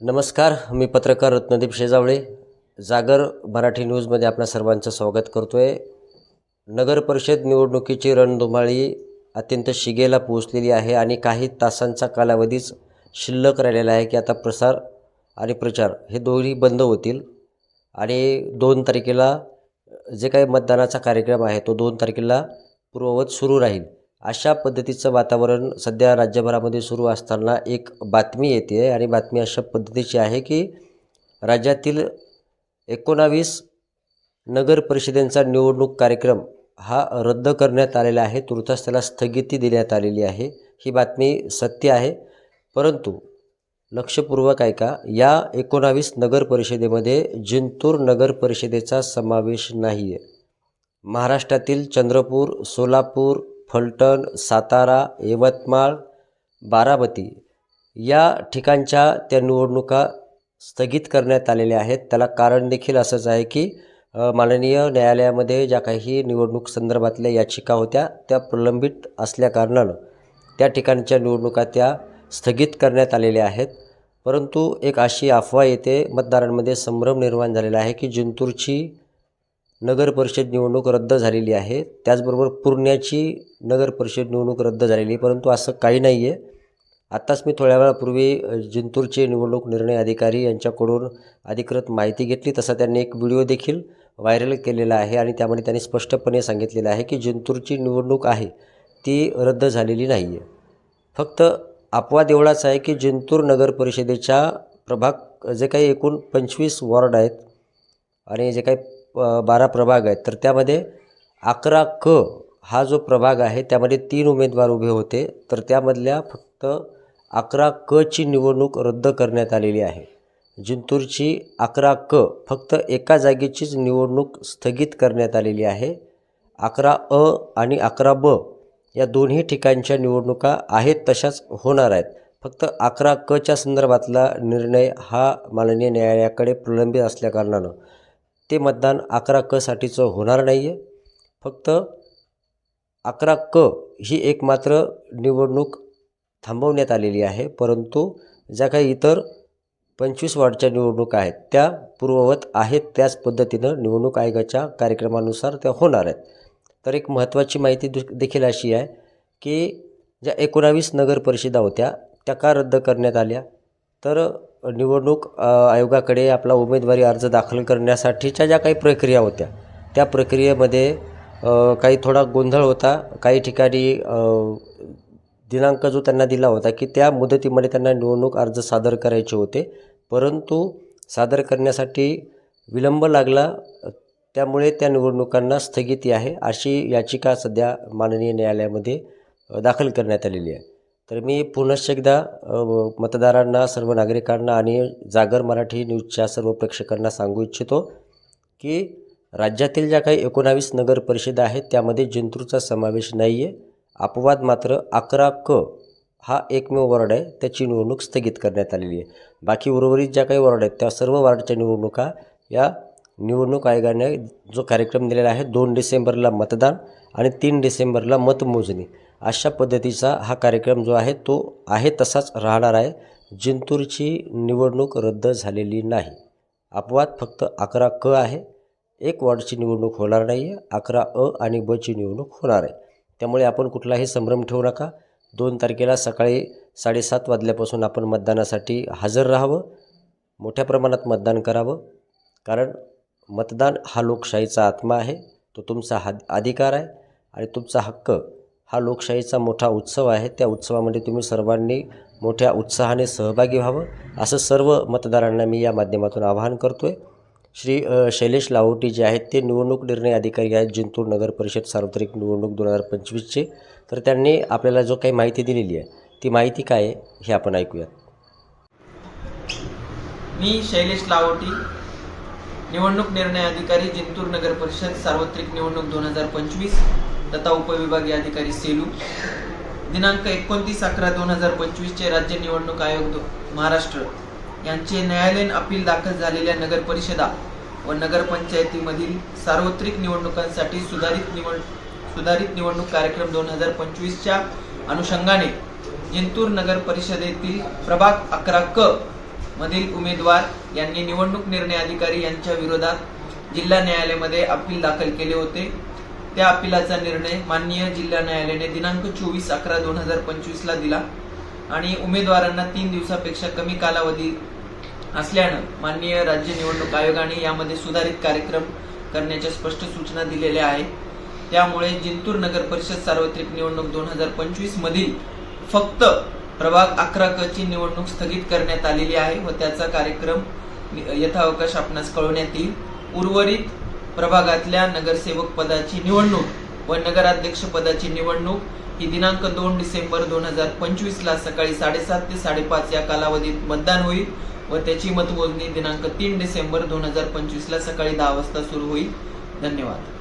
नमस्कार मी पत्रकार रत्नदीप शेजावळे. जागर मराठी न्यूजमध्ये आपल्या सर्वांचं स्वागत करतो आहे नगर परिषद निवडणुकीची रणधुमाळी अत्यंत शिगेला पोहोचलेली आहे आणि काही तासांचा कालावधीच शिल्लक राहिलेला आहे की आता प्रसार आणि प्रचार हे दोन्ही बंद होतील. आणि दोन तारखेला जे काही मतदानाचा कार्यक्रम आहे तो दोन तारखेला पूर्ववत सुरू राहील. अशा पद्धतीचं वातावरण सध्या राज्यभरामध्ये सुरू असताना एक बातमी येते आहे आणि बातमी अशा पद्धतीची आहे की राज्यातील एकोणावीस नगर परिषदेंचा निवडणूक कार्यक्रम हा रद्द करण्यात आलेला आहे. तुर्तास त्याला स्थगिती देण्यात आलेली आहे. ही बातमी सत्य आहे. परंतु लक्षपूर्वक ऐका या एकोणावीस नगर परिषदेमध्ये जिंतूर नगर परिषदेचा समावेश नाही आहे महाराष्ट्रातील चंद्रपूर सोलापूर फलटण सातारा यवतमाळ बारामती या ठिकाणच्या त्या निवडणुका स्थगित करण्यात आलेल्या आहेत. त्याला कारण देखील असंच आहे की माननीय न्यायालयामध्ये ज्या काही निवडणूक संदर्भातल्या याचिका होत्या त्या प्रलंबित असल्याकारणानं त्या ठिकाणच्या निवडणुका त्या स्थगित करण्यात आलेल्या आहेत. परंतु एक अशी अफवा येते मतदारांमध्ये संभ्रम निर्माण झालेला आहे की जिंतूरची नगरपरिषद निवडणूक रद्द झालेली आहे. त्याचबरोबर पूर्ण्याची नगरपरिषद निवडणूक रद्द झालेली आहे. परंतु असं काही नाही आहे आत्ताच मी थोड्या वेळापूर्वी जिंतूरचे निवडणूक निर्णय अधिकारी यांच्याकडून अधिकृत माहिती घेतली. तसा त्यांनी एक व्हिडिओ देखील व्हायरल केलेला आहे आणि त्यामध्ये त्यांनी स्पष्टपणे सांगितलेलं आहे की जिंतूरची निवडणूक आहे ती रद्द झालेली नाही आहे फक्त अपवाद एवढाच आहे की जिंतूर नगर परिषदेच्या प्रभाग जे काही एकूण पंचवीस वॉर्ड आहेत आणि जे काही बारा प्रभाग आहेत. तर त्यामध्ये अकरा क हा जो प्रभाग आहे त्यामध्ये तीन उमेदवार उभे होते. तर त्यामधल्या फक्त अकरा क ची निवडणूक रद्द करण्यात आलेली आहे. जिंतूरची अकरा क फक्त एका जागेचीच निवडणूक स्थगित करण्यात आलेली आहे. अकरा अ आणि अकरा ब या दोन्ही ठिकाणच्या निवडणुका आहेत तशाच होणार आहेत. फक्त अकरा कच्या संदर्भातला निर्णय हा माननीय न्यायालयाकडे प्रलंबित असल्याकारणानं ते मतदान अकरा क साठीचं होणार नाही आहे फक्त अकरा क ही एक मात्र निवडणूक थांबवण्यात आलेली आहे. परंतु ज्या काही इतर पंचवीस वार्डच्या निवडणुका आहेत त्या पूर्ववत आहेत. त्याच पद्धतीनं निवडणूक आयोगाच्या कार्यक्रमानुसार त्या होणार आहेत. तर एक महत्त्वाची माहिती दु देखील अशी आहे की ज्या एकोणावीस नगर परिषदा होत्या त्या का रद्द करण्यात आल्या? तर निवडणूक आयोगाकडे आपला उमेदवारी अर्ज दाखल करण्यासाठीच्या ज्या काही प्रक्रिया होत्या त्या प्रक्रियेमध्ये काही थोडा गोंधळ होता. काही ठिकाणी दिनांक जो त्यांना दिला होता की त्या मुदतीमध्ये त्यांना निवडणूक अर्ज सादर करायचे होते. परंतु सादर करण्यासाठी विलंब लागला. त्यामुळे त्या निवडणुकांना स्थगिती आहे अशी याचिका सध्या माननीय न्यायालयामध्ये दाखल करण्यात आलेली आहे. तर मी पुनश्च एकदा मतदारांना सर्व नागरिकांना आणि जागर मराठी न्यूजच्या सर्व प्रेक्षकांना सांगू इच्छितो की राज्यातील ज्या काही एकोणावीस नगर परिषदा आहेत त्यामध्ये जिंतूरचा समावेश नाही आहे अपवाद मात्र अकरा क हा एकमेव वॉर्ड आहे. त्याची निवडणूक स्थगित करण्यात आलेली आहे. बाकी उर्वरित ज्या काही वॉर्ड आहेत त्या सर्व वॉर्डच्या निवडणुका या निवडणूक आयोगाने जो कार्यक्रम दिलेला आहे दोन डिसेंबरला मतदान आणि तीन डिसेंबरला मतमोजणी. अशा पद्धतीचा हा कार्यक्रम जो आहे तो आहे तसाच राहणार आहे. जिंतूरची निवडणूक रद्द झालेली नाही. अपवाद फक्त अकरा क आहे. एक वॉर्डची निवडणूक होणार नाही आहे अकरा अ आणि बची निवडणूक होणार आहे. त्यामुळे आपण कुठलाही संभ्रम ठेवू नका. दोन तारखेला सकाळी साडेसात वाजल्यापासून आपण मतदानासाठी हजर राहावं. मोठ्या प्रमाणात मतदान करावं. कारण मतदान हा लोकशाहीचा आत्मा आहे. तो तुमचा हा अधिकार आहे आणि तुमचा हक्क हा लोकशाहीचा मोठा उत्सव आहे. त्या उत्सवामध्ये तुम्ही सर्वांनी मोठ्या उत्साहाने सहभागी व्हावं. असं सर्व मतदारांना मी या माध्यमातून आवाहन करतो आहे श्री शैलेश लाहोटी जे आहेत ते निवडणूक निर्णय अधिकारी आहेत जिंतूर नगर परिषद सार्वत्रिक निवडणूक दोन हजार पंचवीसचे. तर त्यांनी आपल्याला जो काही माहिती दिलेली आहे ती माहिती काय आहे हे आपण ऐकूयात. मी शैलेश लाहोटी निवडणूक निर्णय अधिकारी जिंतूर नगर परिषद सार्वत्रिक निवडणूक दोन हजार पंचवीस. तथा उपविभागीय अधिकारी सेलू. दिनांक एकोणतीस अकरा दोन हजार पंचवीसचे राज्य निवडणूक आयोग महाराष्ट्र. यांचे न्यायालयीन अपील दाखल झालेल्या नगर परिषदा व नगरपंचायतीमधील सार्वत्रिक निवडणुकांसाठी सुधारित निवड सुधारित निवडणूक कार्यक्रम दोन हजार पंचवीसच्या अनुषंगाने जिंतूर नगर परिषदेतील प्रभाग अकरा क मधील उमेदवार यांनी निवडणूक निर्णय अधिकारी यांच्या विरोधात जिल्हा न्यायालयामध्ये अपील दाखल केले होते. त्या अपिलाचा निर्णय माननीय जिल्हा न्यायालयाने दिनांक चोवीस अकरा दोन हजार पंचवीस ला दिला. आणि उमेदवारांना तीन दिवसापेक्षा कमी कालावधी असल्यानं माननीय राज्य निवडणूक आयोगाने यामध्ये सुधारित कार्यक्रम करण्याच्या स्पष्ट सूचना दिलेल्या आहेत. त्यामुळे जिंतूर नगर परिषद सार्वत्रिक निवडणूक दोन हजार पंचवीस मधील फक्त प्रभाग अकरा क ची निवडणूक स्थगित करण्यात आलेली आहे व त्याचा कार्यक्रम यथावकाश आपणास कळवण्यात येईल. उर्वरित प्रभागातल्या नगरसेवक पदाची निवडणूक व नगराध्यक्ष पदाची निवडणूक ही दिनांक दोन डिसेंबर दोन हजार पंचवीस ला सकाळी साडेसात ते साडेपाच या कालावधीत मतदान होईल व त्याची मतमोजणी दिनांक तीन डिसेंबर दोन हजार पंचवीस ला सकाळी दहा वाजता सुरू होईल. धन्यवाद.